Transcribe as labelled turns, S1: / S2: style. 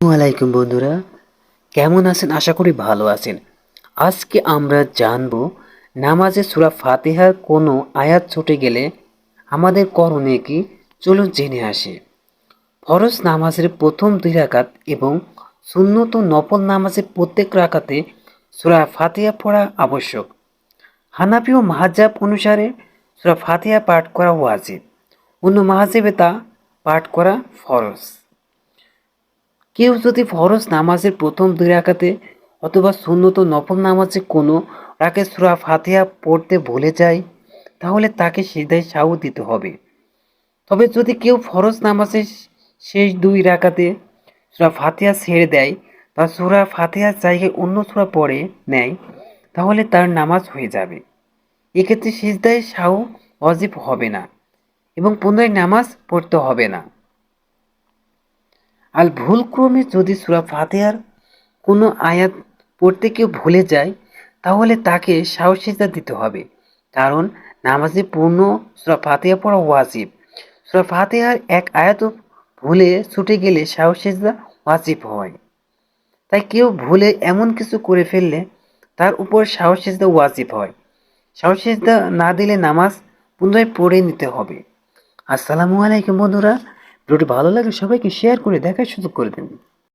S1: আসসালামাইকুম বন্ধুরা, কেমন আছেন? আশা করি ভালো আছেন। আজকে আমরা জানব, নামাজে সুরা ফাতিহার কোনো আয়াত ছুটে গেলে আমাদের করণীয় কি? চলুন জেনে আসি। ফরজ নামাজের প্রথম দুই রাকাত এবং সুন্নত নফল নামাজের প্রত্যেক রাকাতে সুরা ফাতিহা পড়া আবশ্যক। হানাফি ও মাহাজাব অনুসারে সুরা ফাতিহা পাঠ করা ওয়াজিব। অন্য মাহাজেবে তা পাঠ করা ফরজ। কেউ যদি ফরজ নামাজের প্রথম দুই রাকাতে অথবা সুন্নত নফল নামাজে কোনো রাকে সুরা ফাতিহা পড়তে ভুলে যায়, তাহলে তাকে সিদ্ধায় সাউ দিতে হবে। তবে যদি কেউ ফরজ নামাজের শেষ দুই রাকাতে সুরা ফাতিহা ছেড়ে দেয় বা সুরা ফাতিহার জায়গায় অন্য সুরা পড়ে নেয়, তাহলে তার নামাজ হয়ে যাবে। এক্ষেত্রে সিজদায় সাউ অজিব হবে না এবং পুনরায় নামাজ পড়তে হবে না। আর ভুলক্রমে যদি সুরা ফাতিহার কোনো আয়াত পড়তে কেউ ভুলে যায়, তাহলে তাকে সাহসিকতা দিতে হবে। কারণ নামাজে পূর্ণ সুরা ফাতিহা পড়া ওয়াজিব। সুরা ফাতেহার এক আয়াত ভুলে ছুটে গেলে সাহসিকতা ওয়াজিব হয়। তাই কেউ ভুলে এমন কিছু করে ফেললে তার উপর সাহসিকতা ওয়াজিব হয়। সাহসিকতা না দিলে নামাজ পুনরায় পড়ে নিতে হবে। আসসালামু আলাইকুম বন্ধুরা ভিডিওটি ভালো লাগলে সবাইকে শেয়ার করে দেখার সুযোগ করে দেন।